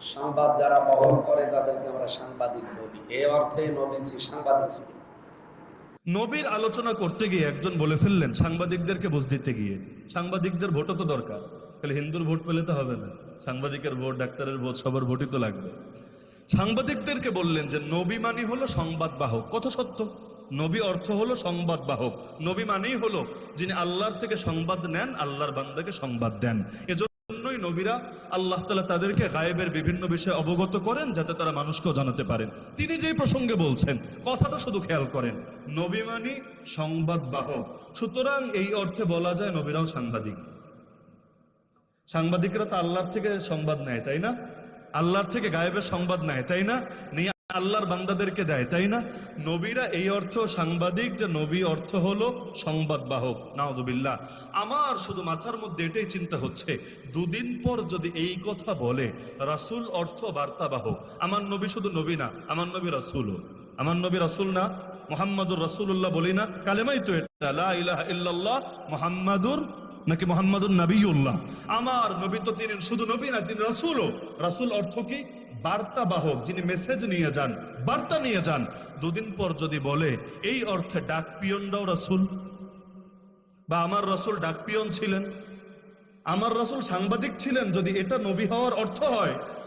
সংবাদ যারা বহন করে তাদেরকে আমরা সাংবাদিক বলি। এ অর্থে নবীজি সাংবাদিক ছিলেন। নবীর আলোচনা করতে গিয়ে একজন বলে ফেললেন, সাংবাদিকদেরকে বুঝ দিতে গিয়ে। সাংবাদিকদের ভোটও তো দরকার। তাহলে হিন্দুর ভোট পেলে তো হবে না। সাংবাদিকের ভোট, ডাক্তারের ভোট, সবার ভোটই তো লাগবে। সাংবাদিকদেরকে বললেন যে, নবী মানি হলো সংবাদ বাহক। কত সত্য? নবী অর্থ হলো সংবাদ বাহক। নবী মানেই হলো যিনি আল্লাহর থেকে সংবাদ নেন, আল্লাহর বান্দাকে সংবাদ দেন। এজন্যই নবীরা আল্লাহ তালা তাদেরকে গায়েবের বিভিন্ন বিষয়ে অবগত করেন যাতে তারা মানুষকেও জানাতে পারেন। তিনি যেই প্রসঙ্গে বলছেন, কথাটা শুধু খেয়াল করেন, নবী মানি সংবাদ বাহক। সুতরাং এই অর্থে বলা যায় নবীরাও সাংবাদিক। সাংবাদিকরা তো আল্লাহর থেকে সংবাদ নেয়, তাই না? আল্লাহর থেকে গায়েবের সংবাদ নেয়, তাই না? নিয়ে আল্লাহর বান্দাদেরকে দেয়, তাই না? নবীরা এই অর্থ সাংবাদিক যে নবী অর্থ হলো সংবাদ বাহক নাউজুবিল্লাহ। আমার শুধু মাথার মধ্যে এটাই চিন্তা হচ্ছে, দুদিন পর যদি এই কথা বলে, রাসূল অর্থ বার্তা বাহক আমার নবী শুধু নবী না, আমার নবী রাসূলও আমার নবী রাসূল না, মোহাম্মদুর রাসূলুল্লাহ বলি না, কালেমাই তো এটা মোহাম্মদুর নাকি মোহাম্মদুর নবীউল্লাহ আমার নবী তো তিনি শুধু নবী না তিনি রাসূলও। রাসূল অর্থ কি? বার্তা বাহক যিনি মেসেজ নিয়ে যান, বার্তা নিয়ে যান, দুদিন পর যদি বলে, এই অর্থে ডাক পিয়নরাও রসুল। বা, আমার রসুল ডাক পিয়ন ছিলেন। আমার রসুল সাংবাদিক ছিলেন, যদি এটা নবী হওয়ার অর্থ হয়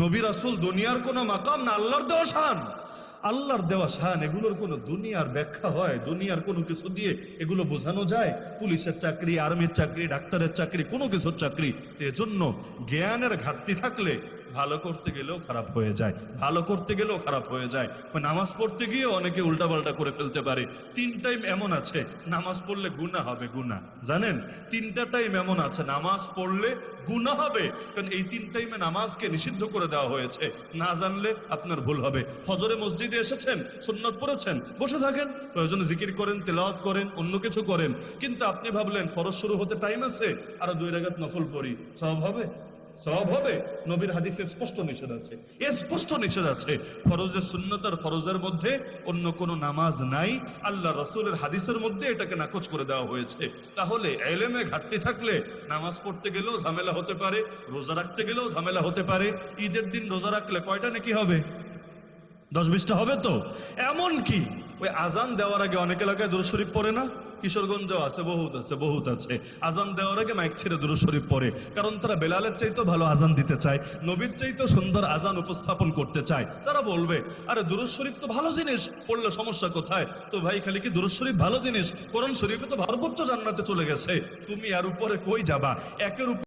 নবী রাসুল দুনিয়ার কোনো মাকাম না, আল্লাহর দেওয়া শান। আল্লাহর দেওয়া শান, এগুলোর কোনো দুনিয়ার ব্যাখ্যা হয়, দুনিয়ার কোনো কিছু দিয়ে এগুলো বোঝানো যায়। পুলিশের চাকরি, আর্মির চাকরি, ডাক্তারের চাকরি, কোনো কিছুর চাকরি। এজন্য জ্ঞানের ঘাটতি থাকলে ভালো করতে গেলেও খারাপ হয়ে যায়, ভালো করতে গেলেও খারাপ হয়ে যায়। নামাজ পড়তে গিয়ে অনেকে উল্টাপাল্টা করে ফেলতে পারে। তিন টাইম এমন আছে, নামাজ পড়লে গুণা হবে গুণা জানেন? তিনটা টাইম এমন আছে, নামাজ পড়লে গুণা হবে। কারণ এই তিন টাইমে নামাজকে নিষিদ্ধ করে দেওয়া হয়েছে। না জানলে আপনার ভুল হবে। ফজরে মসজিদে এসেছেন, সুন্নত পড়েছেন, বসে থাকেন প্রয়োজনে জিকির করেন, তেলাওয়াত করেন, অন্য কিছু করেন। কিন্তু আপনি ভাবলেন, ফরজ শুরু হতে টাইম আছে, আরও দুই রাগাত নফল পড়ি, সব হবে? সব হবে, নবীর হাদিসে স্পষ্ট নিষেধ আছে। এ স্পষ্ট নিষেধ আছে। ফরজের সুন্নতার ফরজের মধ্যে অন্য কোনো নামাজ নাই। আল্লাহ রসুলের হাদিসের মধ্যে এটাকে নাকচ করে দেওয়া হয়েছে। তাহলে এলেমে ঘাটতি থাকলে নামাজ পড়তে গেলেও ঝামেলা হতে পারে, রোজা রাখতে গেলেও ঝামেলা হতে পারে। ঈদের দিন রোজা রাখলে কয়টা নাকি হবে? দশ বিশটা হবে তো? এমন কি ওই আজান দেওয়ার আগে অনেক এলাকায় দুরুদ শরীফ পড়ে না? কিশোরগঞ্জও আছে, বহুত আছে বহুত আছে। আজান দেওয়ার আগে মাইক ছেড়ে দূর শরীফ পড়ে, কারণ তারা বেলালের চাইতেও ভালো আজান দিতে চায়, নবীর চাইতেও সুন্দর আজান উপস্থাপন করতে চায়। তারা বলবে, আরে দুরুদ শরীফ তো ভালো জিনিস, পড়লে সমস্যা কোথায়? তো ভাই, খালি কি দুরুদ শরীফ ভালো জিনিস? কোরআন শরীফে তো ভারপত্র জান্নাতে চলে গেছে। তুমি আর উপরে কই যাবা? একের উপর